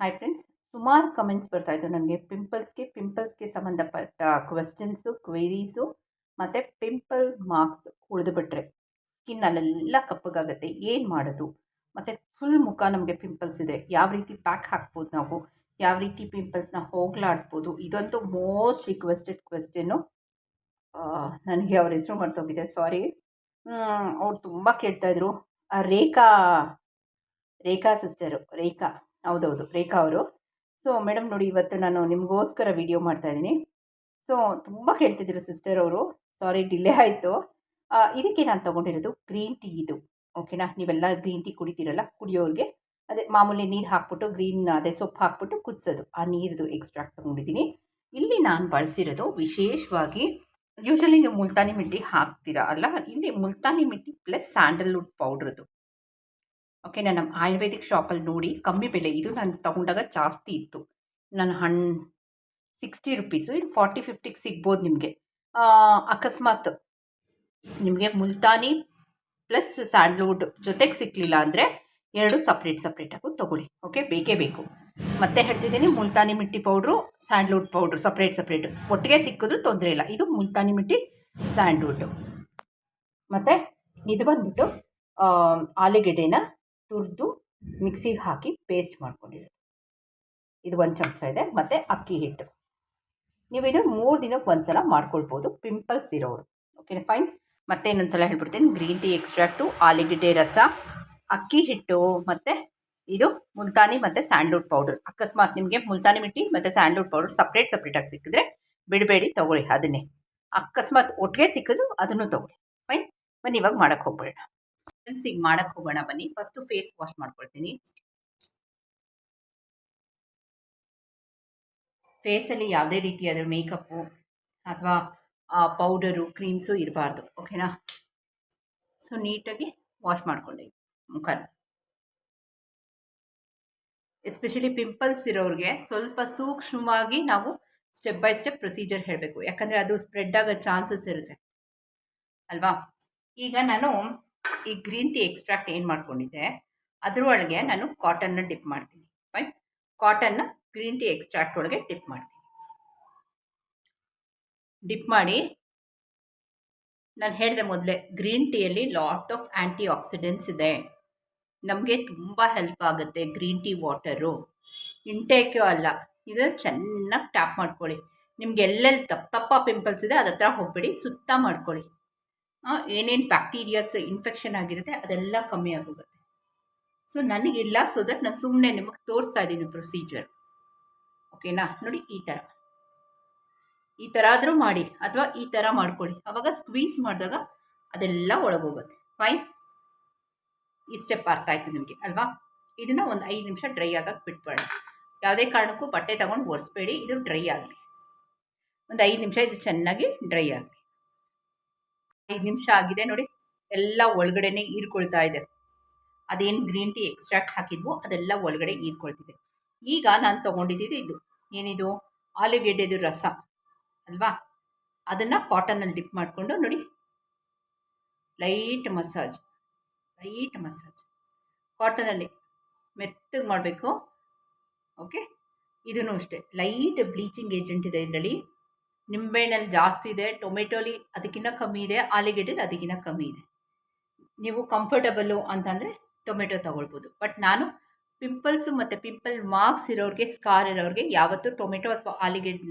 Hi friends ಸುಮಾರು comments ಬರ್ತಾಯಿತ್ತು ನನಗೆ ಪಿಂಪಲ್ಸ್ಗೆ ಪಿಂಪಲ್ಸ್ಗೆ ಸಂಬಂಧಪಟ್ಟ ಕ್ವೆಶ್ಚನ್ಸು ಕ್ವೆರೀಸು ಮತ್ತು ಪಿಂಪಲ್ ಮಾರ್ಕ್ಸ್ ಉಳಿದುಬಿಟ್ರೆ ಸ್ಕಿನ್ ಅಲ್ಲೆಲ್ಲ ಕಪ್ಪಗಾಗುತ್ತೆ. ಏನು ಮಾಡೋದು? ಮತ್ತು ಫುಲ್ ಮುಖ ನಮಗೆ ಪಿಂಪಲ್ಸ್ ಇದೆ. ಯಾವ ರೀತಿ ಪ್ಯಾಕ್ ಹಾಕ್ಬೋದು ನಾವು? ಯಾವ ರೀತಿ ಪಿಂಪಲ್ಸ್ನ ಹೋಗ್ಲಾಡಿಸ್ಬೋದು? ಇದಂತೂ ಮೋಸ್ಟ್ ರಿಕ್ವೆಸ್ಟೆಡ್ ಕ್ವೆಶ್ಚನ್ನು ನನಗೆ ಅವ್ರ ಹೆಸರು ಮರ್ತೋಗಿದೆ. ಸಾರಿ ಅವ್ರು ತುಂಬ ಕೇಳ್ತಾಯಿದ್ರು ರೇಖಾ ರೇಖಾ ಸಿಸ್ಟರು ರೇಖಾ. ಹೌದೌದು, ರೇಖಾ ಅವರು. ಸೊ ಮೇಡಮ್ ನೋಡಿ ಇವತ್ತು ನಾನು ನಿಮಗೋಸ್ಕರ ವಿಡಿಯೋ ಮಾಡ್ತಾಯಿದ್ದೀನಿ ಸೊ ತುಂಬ ಕೇಳ್ತಿದ್ರು ಸಿಸ್ಟರ್ ಅವರು. ಸಾರಿ ಡಿಲೇ ಆಯಿತು. ಇದಕ್ಕೆ ನಾನು ತೊಗೊಂಡಿರೋದು ಗ್ರೀನ್ ಟೀ ಇದು. ಓಕೆನಾ ನೀವೆಲ್ಲ ಗ್ರೀನ್ ಟೀ ಕುಡಿತೀರಲ್ಲ, ಕುಡಿಯೋರಿಗೆ. ಅದೇ ಮಾಮೂಲಿ ನೀರು ಹಾಕ್ಬಿಟ್ಟು ಗ್ರೀನ್ ಅದೇ ಸೊಪ್ಪು ಹಾಕ್ಬಿಟ್ಟು ಕುದಿಸೋದು. ಆ ನೀರದು ಎಕ್ಸ್ಟ್ರಾಕ್ಟ್ ತೊಗೊಂಡಿದ್ದೀನಿ. ಇಲ್ಲಿ ನಾನು ಬಳಸಿರೋದು ವಿಶೇಷವಾಗಿ ಯೂಶಲಿ ನೀವು ಮುಲ್ತಾನಿ ಮಿಟ್ಟಿ ಹಾಕ್ತೀರಾ ಅಲ್ಲ? ಇಲ್ಲಿ ಮುಲ್ತಾನಿ ಮಿಟ್ಟಿ ಪ್ಲಸ್ ಸ್ಯಾಂಡಲ್ವುಡ್ ಪೌಡ್ರದು ನಾನು ನಮ್ಮ ಆಯುರ್ವೇದಿಕ್ ಶಾಪಲ್ಲಿ ನೋಡಿ ಕಮ್ಮಿ ಬೆಲೆ ಇದು. ನಾನು ತೊಗೊಂಡಾಗ ಜಾಸ್ತಿ ಇತ್ತು. ನಾನು ಹಣ್ ಸಿಕ್ಸ್ಟಿ ರುಪೀಸು ಇದು ಫಾರ್ಟಿ ಫಿಫ್ಟಿಗೆ ಸಿಗ್ಬೋದು ನಿಮಗೆ. ಅಕಸ್ಮಾತ್ ನಿಮಗೆ ಮುಲ್ತಾನಿ ಪ್ಲಸ್ ಸ್ಯಾಂಡ್ಲ್ವುಡ್ ಜೊತೆಗೆ ಸಿಕ್ಕಲಿಲ್ಲ ಅಂದರೆ ಎರಡು ಸಪ್ರೇಟ್ ಸಪ್ರೇಟಾಗೂ ತೊಗೊಳ್ಳಿ. ಓಕೆ ಬೇಕೇ ಬೇಕು. ಮತ್ತೆ ಹೇಳ್ತಿದ್ದೀನಿ multani mitti powder sandalwood powder separate separate ಒಟ್ಟಿಗೆ ಸಿಕ್ಕಿದ್ರೂ ತೊಂದರೆ ಇಲ್ಲ. ಇದು ಮುಲ್ತಾನಿ ಮಿಟ್ಟಿ ಸ್ಯಾಂಡ್ಲ್ವುಡ್ಡು ಮತ್ತು ಇದು ಬಂದ್ಬಿಟ್ಟು ಆಲೂಗೆಡ್ಡೆನ ತುರಿದು ಮಿಕ್ಸಿಗೆ ಹಾಕಿ ಪೇಸ್ಟ್ ಮಾಡ್ಕೊಂಡಿರೋದು. ಇದು ಒಂದು ಚಮಚ ಇದೆ, ಮತ್ತು ಅಕ್ಕಿ ಹಿಟ್ಟು. ನೀವು ಇದು ಮೂರು ದಿನಕ್ಕೆ ಒಂದು ಸಲ ಮಾಡ್ಕೊಳ್ಬೋದು ಪಿಂಪಲ್ಸ್ ಇರೋರು ಓಕೆ ಫೈನ್ ಮತ್ತೆ ಇನ್ನೊಂದು ಸಲ ಹೇಳ್ಬಿಡ್ತೀನಿ ಗ್ರೀನ್ ಟೀ ಎಕ್ಸ್ಟ್ರಾಕ್ಟು ಆಲೂಗಡ್ಡೆ ರಸ, ಅಕ್ಕಿ ಹಿಟ್ಟು, ಮತ್ತು ಇದು ಮುಲ್ತಾನಿ ಮತ್ತು ಸ್ಯಾಂಡ್ಲ್ವುಡ್ ಪೌಡರ್ ಅಕಸ್ಮಾತ್ ನಿಮಗೆ ಮುಲ್ತಾನಿ ಮಿಟ್ಟಿ ಮತ್ತು ಸ್ಯಾಂಡ್ಲ್ವುಡ್ ಪೌಡರ್ ಸಪ್ರೇಟ್ ಸಪ್ರೇಟಾಗಿ ಸಿಕ್ಕಿದ್ರೆ ಬಿಡಬೇಡಿ, ತೊಗೊಳ್ಳಿ ಅದನ್ನೇ. ಅಕಸ್ಮಾತ್ ಒಟ್ಟಿಗೆ ಸಿಕ್ಕಿದ್ರು ಅದನ್ನು ತೊಗೊಳ್ಳಿ. ಫೈನ್ ಬನ್ನಿ, ಇವಾಗ ಮಾಡೋಕ್ಕೆ ಹೋಗ್ಬೇಡ. ಈಗ ಮಾಡೋಕ್ಕೆ ಹೋಗೋಣ ಬನ್ನಿ. ಫಸ್ಟು ಫೇಸ್ ವಾಶ್ ಮಾಡ್ಕೊಳ್ತೀನಿ. ಫೇಸಲ್ಲಿ ಯಾವುದೇ ರೀತಿಯಾದ ಮೇಕಪ್ಪು ಅಥವಾ ಪೌಡರು ಕ್ರೀಮ್ಸು ಇರಬಾರ್ದು. ಓಕೆನಾ ಸೊ ನೀಟಾಗಿ ವಾಶ್ ಮಾಡ್ಕೊಂಡೆ ಮುಖ. ಎಸ್ಪೆಷಲಿ ಪಿಂಪಲ್ಸ್ ಇರೋರಿಗೆ ಸ್ವಲ್ಪ ಸೂಕ್ಷ್ಮವಾಗಿ ನಾವು ಸ್ಟೆಪ್ ಬೈ ಸ್ಟೆಪ್ ಪ್ರೊಸೀಜರ್ ಹೇಳಬೇಕು. ಯಾಕಂದರೆ ಅದು ಸ್ಪ್ರೆಡ್ ಆಗೋ ಚಾನ್ಸಸ್ ಇರುತ್ತೆ. ಅಲ್ವಾ? ಈಗ ನಾನು ಈ ಗ್ರೀನ್ ಟೀ ಎಕ್ಸ್ಟ್ರಾಕ್ಟ್ ಏನು ಮಾಡ್ಕೊಂಡಿದ್ದೆ? ಅದರೊಳಗೆ ನಾನು ಕಾಟನ್ನ ಡಿಪ್ ಮಾಡ್ತೀನಿ. ಫೈನ್ ಕಾಟನ್ನ ಗ್ರೀನ್ ಟೀ ಎಕ್ಸ್ಟ್ರಾಕ್ಟ್ ಒಳಗೆ ಡಿಪ್ ಮಾಡ್ತೀನಿ. ಡಿಪ್ ಮಾಡಿ ನಾನು ಹೇಳಿದೆ ಮೊದಲೇ ಗ್ರೀನ್ ಟೀಯಲ್ಲಿ ಲಾಟ್ ಆಫ್ ಆ್ಯಂಟಿ ಆಕ್ಸಿಡೆಂಟ್ಸ್ ಇದೆ. ನಮಗೆ ತುಂಬ ಹೆಲ್ಪ್ ಆಗುತ್ತೆ ಗ್ರೀನ್ ಟೀ ವಾಟರು ಇಂಟೇಕು ಅಲ್ಲ. ಇದು ಚೆನ್ನಾಗಿ ಟ್ಯಾಪ್ ಮಾಡ್ಕೊಳ್ಳಿ. ನಿಮ್ಗೆ ಎಲ್ಲೆಲ್ಲಿ ತಪ್ಪ ತಪ್ಪ ಪಿಂಪಲ್ಸ್ ಇದೆ, ಅದ ಹತ್ರ ಹೋಗ್ಬೇಡಿ, ಸುತ್ತ ಮಾಡ್ಕೊಳ್ಳಿ. ಏನೇನು ಬ್ಯಾಕ್ಟೀರಿಯಾಸ್ ಇನ್ಫೆಕ್ಷನ್ ಆಗಿರುತ್ತೆ ಅದೆಲ್ಲ ಕಮ್ಮಿ ಆಗೋಗುತ್ತೆ. ಸೊ ನನಗಿಲ್ಲ ಸೊ ದಟ್ ನಾನು ಸುಮ್ಮನೆ ನಿಮಗೆ ತೋರಿಸ್ತಾ ಇದ್ದೀನಿ ಪ್ರೊಸೀಜರ್ ಓಕೆನಾ ನೋಡಿ, ಈ ಥರ ಈ ಥರ ಆದರೂ ಮಾಡಿ, ಅಥವಾ ಈ ಥರ ಮಾಡ್ಕೊಳ್ಳಿ. ಅವಾಗ ಸ್ಕ್ವೀಸ್ ಮಾಡಿದಾಗ ಅದೆಲ್ಲ ಒಳಗೋಗುತ್ತೆ. ಫೈನ್ ಈ ಸ್ಟೆಪ್ ಅರ್ಥ ಆಯಿತು ನಿಮಗೆ, ಅಲ್ವಾ? ಇದನ್ನು ಒಂದು ಐದು ನಿಮಿಷ ಡ್ರೈ ಆಗೋಕ್ಕೆ ಬಿಟ್ಬೇಡ ಯಾವುದೇ ಕಾರಣಕ್ಕೂ ಬಟ್ಟೆ ತಗೊಂಡು ಒರೆಸ್ಬೇಡಿ, ಇದು ಡ್ರೈ ಆಗಲಿ. ಒಂದು ಐದು ನಿಮಿಷ ಇದು ಚೆನ್ನಾಗಿ ಡ್ರೈ ಆಗಲಿ. ಐದು ನಿಮಿಷ ಆಗಿದೆ ನೋಡಿ. ಎಲ್ಲ ಒಳಗಡೆನೆ ಹೀರ್ಕೊಳ್ತಾ ಇದೆ. ಅದೇನು ಗ್ರೀನ್ ಟೀ ಎಕ್ಸ್ಟ್ರಾಕ್ಟ್ ಹಾಕಿದ್ವು ಅದೆಲ್ಲ ಒಳಗಡೆ ಹೀರ್ಕೊಳ್ತಿದೆ. ಈಗ ನಾನು ತೊಗೊಂಡಿದ್ದು ಇದು. ಏನಿದು? ಆಲೂಗೆಡ್ಡೆದು ರಸ. ಅಲ್ವಾ? ಅದನ್ನು ಕಾಟನಲ್ಲಿ ಡಿಪ್ ಮಾಡಿಕೊಂಡು ನೋಡಿ. ಲೈಟ್ ಮಸಾಜ್ ಲೈಟ್ ಮಸಾಜ್ ಕಾಟನಲ್ಲಿ ಮೆತ್ತಗೆ ಮಾಡಬೇಕು. ಓಕೆ ಇದೂ ಅಷ್ಟೇ. ಲೈಟ್ ಬ್ಲೀಚಿಂಗ್ ಏಜೆಂಟ್ ಇದೆ ಇದರಲ್ಲಿ. ನಿಂಬೆಹಣ್ಣಲ್ಲಿ ಜಾಸ್ತಿ ಇದೆ ಟೊಮೆಟೊಲಿ ಅದಕ್ಕಿಂತ ಕಮ್ಮಿ ಇದೆ, ಆಲೂಗೆಡ್ಡೆಲಿ ಅದಕ್ಕಿಂತ ಕಮ್ಮಿ ಇದೆ. ನೀವು ಕಂಫರ್ಟಬಲ್ಲು ಅಂತಂದರೆ ಟೊಮೆಟೊ ತೊಗೊಳ್ಬೋದು. ಬಟ್ ನಾನು ಪಿಂಪಲ್ಸು ಮತ್ತು ಪಿಂಪಲ್ ಮಾರ್ಕ್ಸ್ ಇರೋರಿಗೆ ಸ್ಕಾರ್ ಇರೋರಿಗೆ ಯಾವತ್ತೂ ಟೊಮೆಟೊ ಅಥವಾ ಆಲಿಗೆಡ್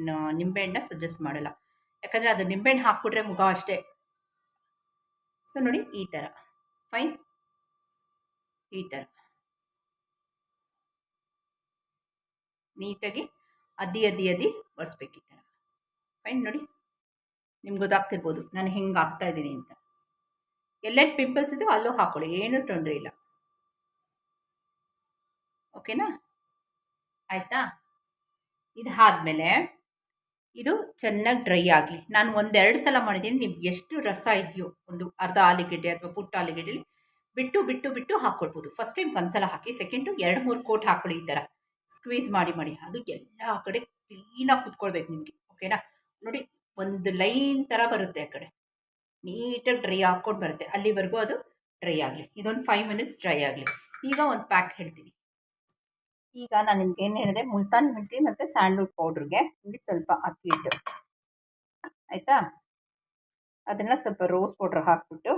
ನಿಂಬೆಹಣ್ಣ ಸಜೆಸ್ಟ್ ಮಾಡಲ್ಲ. ಯಾಕಂದರೆ ಅದು ನಿಂಬೆಹಣ್ಣು ಹಾಕ್ಬಿಟ್ರೆ ಮುಖ ಅಷ್ಟೇ. ಸೊ ನೋಡಿ ಈ ಥರ ಫೈನ್ ಈ ಥರ ನೀಟಾಗಿ ಅದಿ ಅದ್ದಿ ಅದಿ ಒರೆಸ್ಬೇಕು ಈ ಥರ ಫೈನ್ ನೋಡಿ. ನಿಮ್ಗೆ ಗೊತ್ತಾಗ್ತಿರ್ಬೋದು. ನಾನು ಹೆಂಗೆ ಆಗ್ತಾ ಇದ್ದೀನಿ ಅಂತ. ಎಲ್ಲೆಲ್ಲಿ ಪಿಂಪಲ್ಸ್ ಇದೆಯೋ ಅಲ್ಲೂ ಹಾಕೊಳ್ಳಿ. ಏನೂ ತೊಂದರೆ ಇಲ್ಲ. ಓಕೆನಾ ಆಯಿತಾ? ಇದು ಆದಮೇಲೆ ಇದು ಚೆನ್ನಾಗಿ ಡ್ರೈ ಆಗಲಿ. ನಾನು ಒಂದೆರಡು ಸಲ ಮಾಡಿದ್ದೀನಿ. ನೀವು ಎಷ್ಟು ರಸ ಇದೆಯೋ ಒಂದು ಅರ್ಧ ಆಲೂಗೆಡ್ಡೆ ಅಥವಾ ಪುಟ್ಟ ಆಲೂಗೆಡ್ಡೆಲಿ ಬಿಟ್ಟು ಬಿಟ್ಟು ಬಿಟ್ಟು ಹಾಕ್ಕೊಳ್ಬೋದು ಫಸ್ಟ್ ಟೈಮ್ ಒಂದು ಸಲ ಹಾಕಿ ಸೆಕೆಂಡು ಎರಡು, ಮೂರು ಕೋಟ್ ಹಾಕ್ಕೊಳ್ಳಿ ಈ ಥರ. ಸ್ಕ್ವೀಸ್ ಮಾಡಿ ಮಾಡಿ. ಅದು ಎಲ್ಲ ಕಡೆ ಕ್ಲೀನಾಗಿ ಕುತ್ಕೊಳ್ಬೇಕು ನಿಮಗೆ. ಓಕೆನಾ ನೋಡಿ ಒಂದು ಲೈನ್ ಥರ ಬರುತ್ತೆ ಆ ಕಡೆ. ನೀಟಾಗಿ ಡ್ರೈ ಹಾಕ್ಕೊಂಡು ಬರುತ್ತೆ. ಅಲ್ಲಿವರೆಗೂ ಅದು ಡ್ರೈ ಆಗಲಿ. ಇದೊಂದು ಫೈವ್ ಮಿನಿಟ್ಸ್ ಡ್ರೈ ಆಗಲಿ. ಈಗ ಒಂದು ಪ್ಯಾಕ್ ಹೇಳ್ತೀನಿ. ಈಗ ನಾನು ನಿಮ್ಗೆ ಏನು ಹೇಳಿದೆ? ಮುಲ್ತಾನ್ ಮಿಲ್ಟಿ ಮತ್ತು ಸ್ಯಾಂಡ್ಲ್ವುಡ್ ಪೌಡ್ರಿಗೆ ಇಲ್ಲಿ ಸ್ವಲ್ಪ ಅಕ್ಕಿ ಹಿಟ್ಟು. ಆಯಿತಾ? ಅದನ್ನು ಸ್ವಲ್ಪ ರೋಸ್ ಪೌಡ್ರ್ ಹಾಕ್ಬಿಟ್ಟು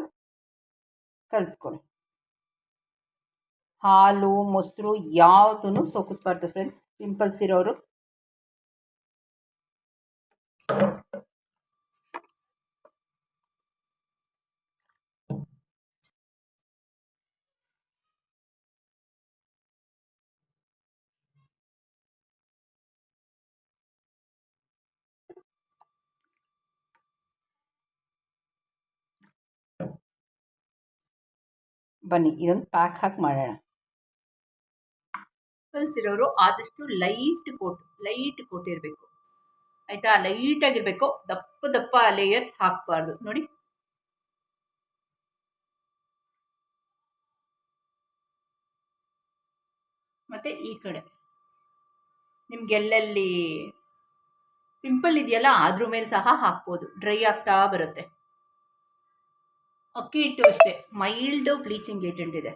ಕಲಿಸ್ಕೊಳ್ಳಿ. ಹಾಲು, ಮೊಸರು ಯಾವುದೂ ಸೋಕಿಸ್ಬಾರ್ದು ಫ್ರೆಂಡ್ಸ್ ಪಿಂಪಲ್ಸ್ ಇರೋರು ಬನ್ನಿ, ಇದೊಂದು ಪ್ಯಾಕ್ ಹಾಕಿ ಮಾಡೋಣ. ಇರೋರು ಆದಷ್ಟು ಲೈಟ್ ಕೋಟ್ ಲೈಟ್ ಕೋಟ್ ಇರಬೇಕು. ಆಯಿತಾ? ಲೈಟಾಗಿರಬೇಕು ದಪ್ಪ ದಪ್ಪ ಲೇಯರ್ಸ್ ಹಾಕಬಾರ್ದು. ನೋಡಿ. ಮತ್ತು ಈ ಕಡೆ. ನಿಮಗೆಲ್ಲೆಲ್ಲಿ ಪಿಂಪಲ್ ಇದೆಯಲ್ಲ ಅದ್ರ ಮೇಲೆ ಸಹ ಹಾಕ್ಬೋದು. ಡ್ರೈ ಆಗ್ತಾ ಬರುತ್ತೆ. ಅಕ್ಕಿ ಹಿಟ್ಟು ಅಷ್ಟೇ. ಮೈಲ್ಡ್ ಬ್ಲೀಚಿಂಗ್ ಏಜೆಂಟ್ ಇದೆ.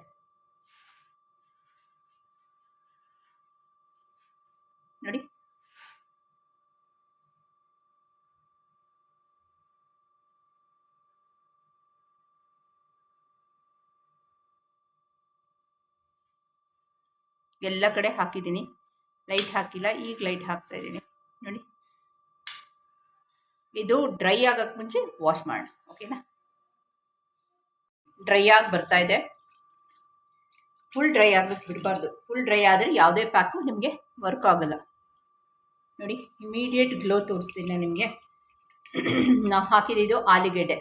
ನೋಡಿ. ಎಲ್ಲ ಕಡೆ ಹಾಕಿದ್ದೀನಿ. ಲೈಟ್ ಹಾಕಿಲ್ಲ, ಈಗ ಲೈಟ್ ಹಾಕ್ತಾ ಇದ್ದೀನಿ. ನೋಡಿ. ಇದು ಡ್ರೈ ಆಗೋಕ್ಕೆ ಮುಂಚೆ ವಾಶ್ ಮಾಡೋಣ. ಓಕೆನಾ? ಡ್ರೈ ಆಗಿ ಬರ್ತಾ ಇದೆ. ಫುಲ್ ಡ್ರೈ ಆಗಕ್ಕೆ ಬಿಡಬಾರ್ದು. ಫುಲ್ ಡ್ರೈ ಆದರೆ ಯಾವುದೇ ಪ್ಯಾಕು ನಿಮಗೆ ವರ್ಕ್ ಆಗೋಲ್ಲ. ನೋಡಿ ಇಮಿಡಿಯೇಟ್ ಗ್ಲೋ ತೋರಿಸ್ತೀನಿ ನಿಮಗೆ. ನಾವು ಹಾಕಿದ್ದು ಆಲಿಗೆಡ್ಡೆ.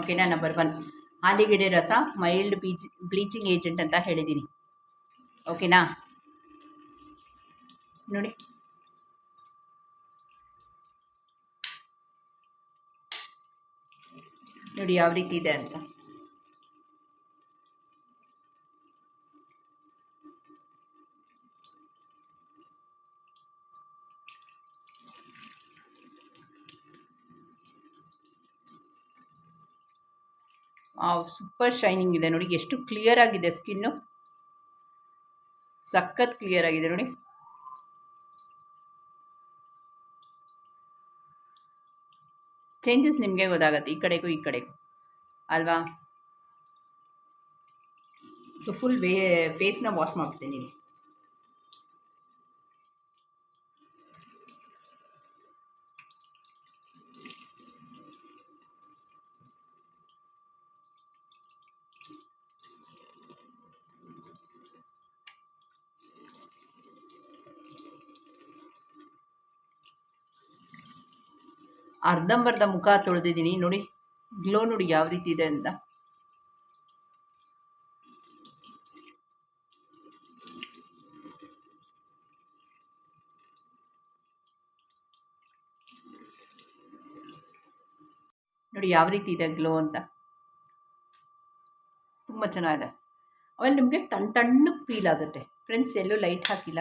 ಓಕೆನಾ ನಂಬರ್ ಒನ್ ಆಲಿಗೆಡ್ಡೆ ರಸ ಮೈಲ್ಡ್ ಬೀಜ್ ಬ್ಲೀಚಿಂಗ್ ಏಜೆಂಟ್ ಅಂತ ಹೇಳಿದ್ದೀನಿ ಓಕೆನಾ ನೋಡಿ. ನೋಡಿ, ಯಾವ ರೀತಿ ಇದೆ ಅಂತ. ಸೂಪರ್ ಶೈನಿಂಗ್ ಇದೆ ನೋಡಿ, ಎಷ್ಟು ಕ್ಲಿಯರ್ ಆಗಿದೆ ಸ್ಕಿನ್ನು ಸಖತ್ ಕ್ಲಿಯರ್ ಆಗಿದೆ ನೋಡಿ. ಚೇಂಜಸ್ ನಿಮಗೆ ಗೊತ್ತಾಗತ್ತೆ, ಈ ಕಡೆಗೂ ಈ ಕಡೆಗೂ. ಅಲ್ವಾ? ಸೊ ಫುಲ್ ವೇ ಫೇಸ್ನ ವಾಶ್ ಮಾಡ್ತೀನಿ ಅರ್ಧಂಬರ್ಧ ಮುಖ ತೊಳೆದಿದ್ದೀನಿ. ನೋಡಿ, ಗ್ಲೋ ನೋಡಿ ಯಾವ ರೀತಿ ಇದೆ ಅಂತ. ನೋಡಿ ಯಾವ ರೀತಿ ಇದೆ ಗ್ಲೋ ಅಂತ. ತುಂಬ ಚೆನ್ನಾಗಿದೆ. ಆಮೇಲೆ ನಿಮಗೆ ಟಣ್ ಟಣ್ಣಕ್ಕೆ ಫೀಲ್ ಆಗುತ್ತೆ. ಫ್ರೆಂಡ್ಸ್ ಎಲ್ಲೂ ಲೈಟ್ ಹಾಕಿಲ್ಲ.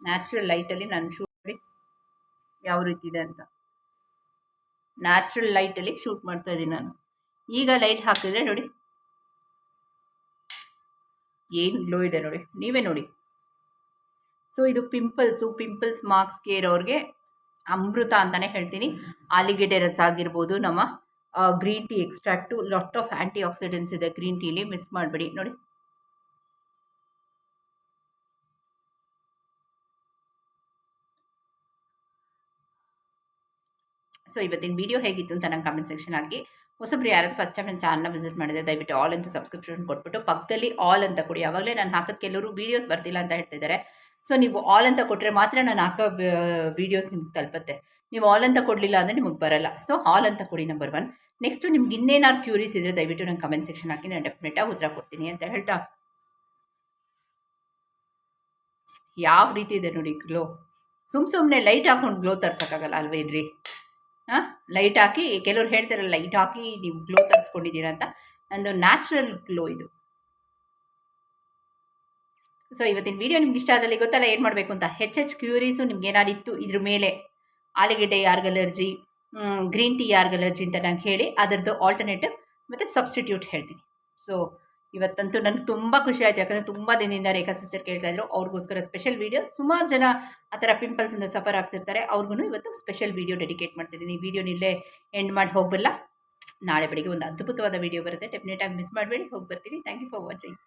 ನ್ಯಾಚುರಲ್ ಲೈಟಲ್ಲಿ ನಾನು ಶೂ ಯಾವ ರೀತಿ ಇದೆ ಅಂತ. ನ್ಯಾಚುರಲ್ ಲೈಟಲ್ಲಿ ಶೂಟ್ ಮಾಡ್ತಾ ಇದ್ದೀನಿ ನಾನು. ಈಗ ಲೈಟ್ ಹಾಕಿದ್ರೆ ನೋಡಿ. ಏನು ಗ್ಲೋ ಇದೆ ನೋಡಿ. ನೀವೇ ನೋಡಿ. ಸೊ ಇದು ಪಿಂಪಲ್ಸು ಪಿಂಪಲ್ಸ್ ಮಾರ್ಕ್ಸ್ ಕೇರ್ ಅವ್ರಿಗೆ ಅಮೃತ ಅಂತಲೇ ಹೇಳ್ತೀನಿ. ಆಲಿಗೆಡೆ ರಸ ಆಗಿರ್ಬೋದು, ನಮ್ಮ green tea extract lot of antioxidants ಇದೆ ಗ್ರೀನ್ ಟೀಲಿ ಮಿಸ್ ಮಾಡಬೇಡಿ. ನೋಡಿ. ಸೊ ಇವತ್ತಿನ ವೀಡಿಯೋ ಹೇಗಿತ್ತು ಅಂತ ನಂಗೆ ಕಮೆಂಟ್ ಸೆಕ್ಷನ್ ಹಾಕಿ. ಹೊಸಬ್ರು ಯಾರಾದ್ರೂ ಫಸ್ಟ್ ಟೈಮ್ ನನ್ನ ಚಾನಲ್ನ ವಿಸಿಟ್ ಮಾಡಿದೆ ದಯವಿಟ್ಟು ಆಲ್ ಅಂತ ಸಬ್ಸ್ಕ್ರಿಪ್ಷನ್ ಕೊಟ್ಬಿಟ್ಟು ಪಕ್ಕದಲ್ಲಿ ಆಲ್ ಅಂತ ಕೊಡಿ. ಯಾವಾಗಲೇ ನಾನು ಹಾಕೋದು ಕೆಲವರು ವೀಡಿಯೋಸ್ ಬರ್ತಿಲ್ಲ ಅಂತ ಹೇಳ್ತಿದ್ದಾರೆ ಸೊ ನೀವು ಆಲ್ ಅಂತ ಕೊಟ್ಟರೆ ಮಾತ್ರ ನಾನು ಹಾಕೋ ವೀಡಿಯೋಸ್ ನಿಮ್ಗೆ ತಲುಪುತ್ತೆ. ನೀವು ಆಲ್ ಅಂತ ಕೊಡಲಿಲ್ಲ ಅಂದರೆ ನಿಮಗೆ ಬರಲ್ಲ. ಸೊ ಆಲ್ ಅಂತ ಕೊಡಿ ನಂಬರ್ ಒನ್ ನೆಕ್ಸ್ಟು ನಿಮ್ಗೆ ಇನ್ನೇನಾದ್ರು ಕ್ಯೂರೀಸ್ ಇದ್ದರೆ ದಯವಿಟ್ಟು ನಂಗೆ ಕಮೆಂಟ್ ಸೆಕ್ಷನ್ ಹಾಕಿ. ನಾನು ಡೆಫಿನೆಟಾಗಿ ಉತ್ತರ ಕೊಡ್ತೀನಿ ಅಂತ ಹೇಳ್ತಾ. ಯಾವ ರೀತಿ ಇದೆ ನೋಡಿ ಗ್ಲೋ ಸುಮ್ಮ ಸುಮ್ಮನೆ ಲೈಟ್ ಹಾಕೊಂಡು ಗ್ಲೋ ತರ್ಸೋಕ್ಕಾಗಲ್ಲ ಅಲ್ವೇನ್ರಿ? ಹಾಂ? ಲೈಟ್ ಹಾಕಿ, ಕೆಲವ್ರು ಹೇಳ್ತಾರಲ್ಲ ಲೈಟ್ ಹಾಕಿ ನೀವು ಗ್ಲೋ ತರಿಸ್ಕೊಂಡಿದ್ದೀರಾ ಅಂತ. ನಂದು ನ್ಯಾಚುರಲ್ ಗ್ಲೋ ಇದು. ಸೊ ಇವತ್ತಿನ ವಿಡಿಯೋ ನಿಮ್ಗೆ ಇಷ್ಟ ಆದಲ್ಲಿ ಗೊತ್ತಲ್ಲ ಏನು ಮಾಡಬೇಕು ಅಂತ? ಹೆಚ್ಚು ಹೆಚ್ಚು ಕ್ಯೂರೀಸು ನಿಮ್ಗೆ ಏನಾದಿತ್ತು ಇದ್ರ ಮೇಲೆ? ಆಲೂಗೆಡ್ಡೆ ಯಾರ್ಗೆ ಅಲರ್ಜಿ ಗ್ರೀನ್ ಟೀ ಯಾರ್ಗೆ ಅಲರ್ಜಿ ಅಂತ ನಂಗೆ ಹೇಳಿ, ಅದರದ್ದು ಆಲ್ಟರ್ನೇಟಿವ್ ಮತ್ತು ಸಬ್ಸ್ಟಿಟ್ಯೂಟ್ ಹೇಳ್ತೀನಿ. ಸೊ ಇವತ್ತಂತೂ ನನಗೆ ತುಂಬ ಖುಷಿ ಆಯಿತು. ಯಾಕಂದರೆ ತುಂಬ ದಿನದಿಂದ ರೇಖಾ ಸಿಸ್ಟರ್ ಕೇಳ್ತಾ ಇದ್ರು. ಅವ್ರಿಗೋಸ್ಕರ ಸ್ಪೆಷಲ್ ವೀಡಿಯೋ ಸುಮಾರು ಜನ ಆ ಥರ ಪಿಂಪಲ್ಸಿಂದ ಸಫರ್ ಆಗ್ತಿರ್ತಾರೆ. ಅವ್ರಿಗೂ ಇವತ್ತು ಸ್ಪೆಷಲ್ ವೀಡಿಯೋ ಡೆಡಿಕೇಟ್ ಮಾಡ್ತಿದ್ದೀನಿ. ವಿಡಿಯೋನ ಇಲ್ಲೇ ಎಂಡ್ ಮಾಡಿ ಹೋಗ್ಬಲ್ಲ ನಾಳೆ ಬೆಳಿಗ್ಗೆ ಒಂದು ಅದ್ಭುತವಾದ ವೀಡಿಯೋ ಬರುತ್ತೆ. ಡೆಫಿನೆಟಾಗಿ ಮಿಸ್ ಮಾಡಬೇಡಿ. ಹೋಗಿ ಬರ್ತೀನಿ ಥ್ಯಾಂಕ್ ಯು ಫಾರ್ ವಾಚಿಂಗ್